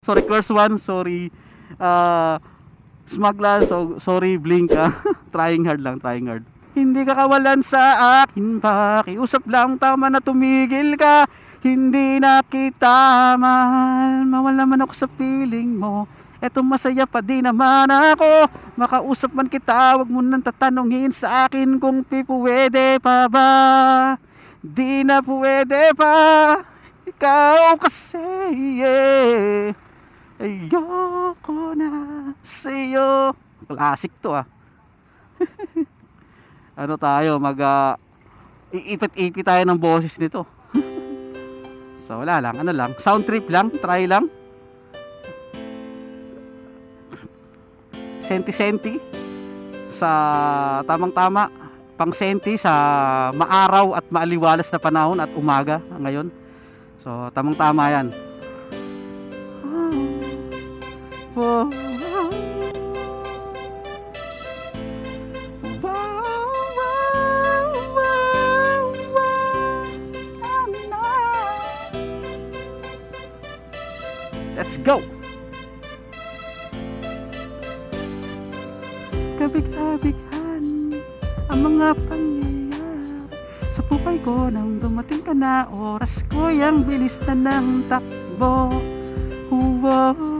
Sorry Curse One, sorry uh, Smagla, so, sorry Blink ah. trying hard lang, trying hard. Hindi ka kawalan sa akin Pakiusap lang tama na tumigil ka Hindi na kita mahal Mawala man ako sa piling mo Eto masaya pa di naman ako Makausap man kita Huwag mo nang tatanungin sa akin Kung pipwede pa ba Di na pwede pa Ikaw kasi yeah. Ayoko na sa'yo. Classic to ah. Ano tayo mag uh, iipit-ipit tayo ng boses nito. So wala lang ano lang sound trip lang try lang. Senti-senti sa tamang-tama pang senti sa maaraw at maaliwalas na panahon at umaga ngayon. So tamang-tama yan oh. Let's go! Kabig-abighan ang mga pangyayari Sa buhay ko nang dumating ka na Oras ko yung bilis na ng takbo Wow.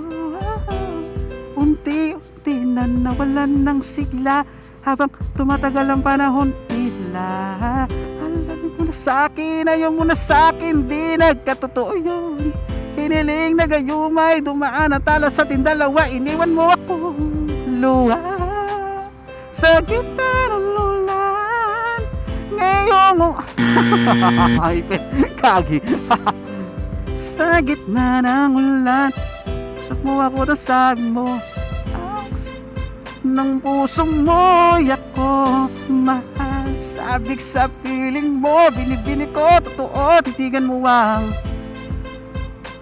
Unti-unti na nawalan ng sigla Habang tumatagal ang panahon tila. Alam mo na sa'kin, ayaw mo na sa'kin Di nagkatotoo yun. Hiniling na gayumay Dumaan at tala sa tindalawa Iniwan mo ako. Luwa Sa gitna ng lulan Ngayon mo Ay, kagi. Sa gitna ng ulan Sa mo ako na sabi mo ng puso mo ako mahal. Sabik sa piling mo Binibini ko, totoo Titigan mo ang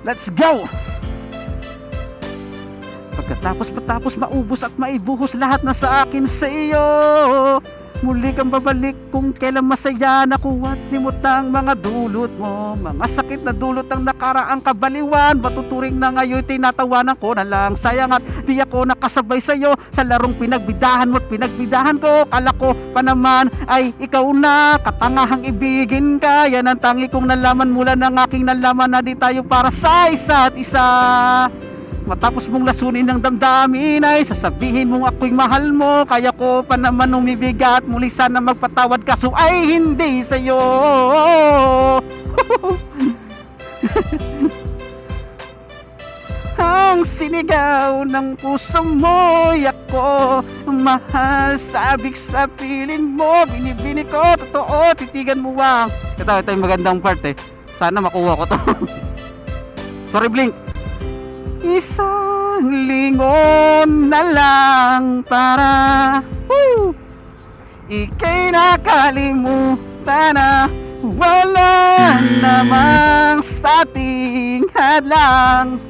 Let's go! Pagkatapos patapos maubos at maibuhos lahat na sa akin sa iyo Muli kang babalik kung kailan masaya nakuha at limutang mga dulot mo. Mga sakit na dulot ang nakaraang kabaliwan. Matuturing na ngayon tinatawanan ko na lang. Sayang at di ako nakasabay sa'yo. Sa larong pinagbidahan mo at pinagbidahan ko Kala ko pa naman ay ikaw na. Katangahang ibigin ka. Yan ang tangi kong nalaman mula ng aking nalaman Na di tayo para sa isa't isa Matapos mong lasunin ng damdamin ay sasabihin mong ako'y mahal mo. Kaya ko pa naman umibigat muli sana magpatawad kaso ay hindi sa'yo. Ang sinigaw ng puso mo ako Mahal sabik sa piling mo. Binibini ko, totoo, titigan mo ang Ito, ito yung magandang part eh. Sana makuha ko to. Sorry Blink Isang lingon na lang para woo, Ika'y nakalimutan na Wala namang sa ating hadlang.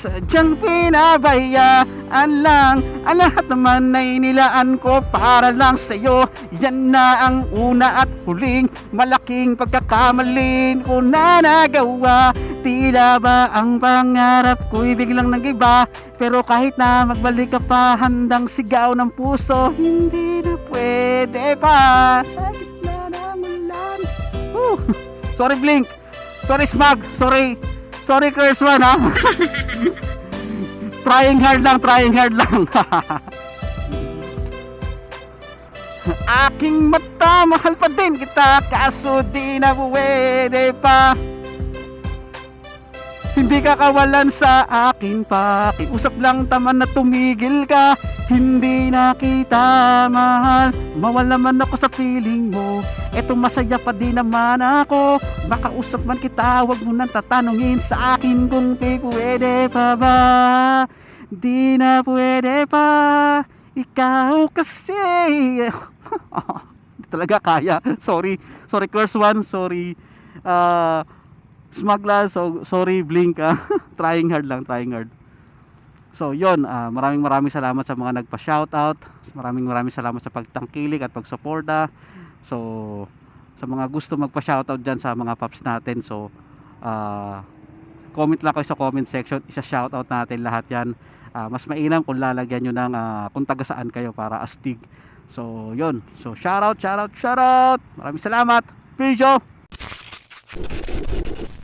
Sadyang pinabayaan lang Ang lahat naman ay nilaan ko para lang sa'yo. Yan na ang una at huling malaking pagkakamalin ko na nagawa Tila ba ang pangarap ko'y biglang nag-iba? Pero kahit na magbalik ka pa handang sigaw ng puso Hindi na pwede pa. Sa gitna ng ulan Woo! Sorry Blink. Sorry Smug. Sorry. Sorry Curse One ha? Trying hard lang Trying hard lang. Aking mata Mahal pa din kita Kaso di na pwede pa hindi ka kawalan sa akin pa Kiusap lang taman na tumigil ka. Hindi na kita mahal. Mawala man ako sa feeling mo. Eto masaya pa din naman ako. Makausap man kita Huwag mo nang tatanungin sa akin Kung pwede pa ba. Di na pwede pa. Ikaw kasi. Talaga kaya. Sorry. Sorry Curse One. Sorry. Ah Smagla, so sorry Blink ah. trying hard lang, trying hard. So, yon, ah, maraming maraming salamat sa mga nagpa-shoutout. Maraming maraming salamat sa pagtangkilik at pagsuporta. So, sa mga gusto magpa-shoutout diyan sa mga paps natin. So, ah mag-comment lang kayo sa comment section. Isa-shoutout natin lahat yan. Ah, mas mainam kung lalagyan nyo ng ah, kung taga saan kayo para astig. So, yun. So, shoutout, shoutout, shoutout. Maraming salamat. Pijo!